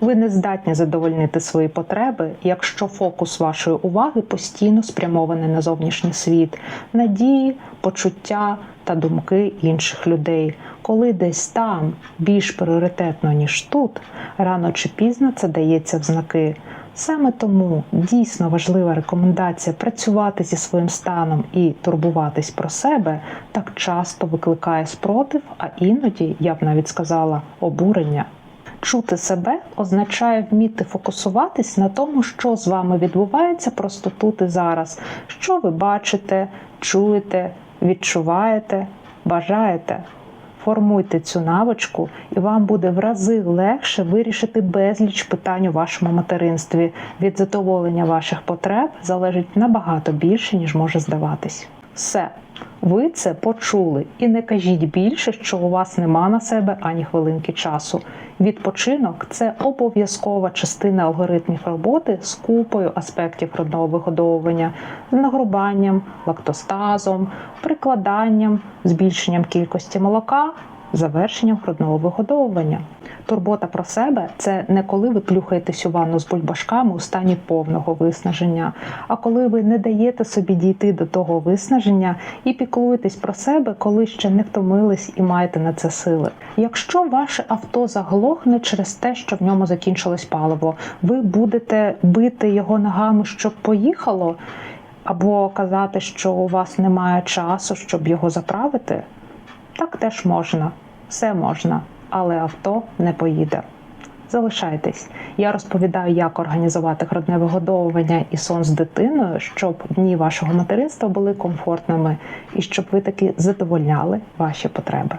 Ви не здатні задовольнити свої потреби, якщо фокус вашої уваги постійно спрямований на зовнішній світ, надії, почуття та думки інших людей. Коли десь там більш пріоритетно, ніж тут, рано чи пізно це дається в знаки. Саме тому дійсно важлива рекомендація працювати зі своїм станом і турбуватись про себе так часто викликає спротив, а іноді, я б навіть сказала, обурення. Чути себе означає вміти фокусуватись на тому, що з вами відбувається просто тут і зараз, що ви бачите, чуєте, відчуваєте, бажаєте. Формуйте цю навичку, і вам буде в рази легше вирішити безліч питань у вашому материнстві. Від задоволення ваших потреб залежить набагато більше, ніж може здаватись. Все, ви це почули, і не кажіть більше, що у вас нема на себе ані хвилинки часу. Відпочинок це обов'язкова частина алгоритмів роботи з купою аспектів грудного вигодовування, з нагрубанням, лактостазом, прикладанням, збільшенням кількості молока, завершенням грудного вигодовування. Турбота про себе це не коли ви плюхаєтесь у ванну з бульбашками у стані повного виснаження, а коли ви не даєте собі дійти до того виснаження і піклуєтесь про себе, коли ще не втомились і маєте на це сили. Якщо ваше авто заглохне через те, що в ньому закінчилось паливо, ви будете бити його ногами, щоб поїхало, або казати, що у вас немає часу, щоб його заправити, так теж можна, все можна, але авто не поїде. Залишайтесь. Я розповідаю, як організувати грудне вигодовування і сон з дитиною, щоб дні вашого материнства були комфортними і щоб ви таки задовольняли ваші потреби.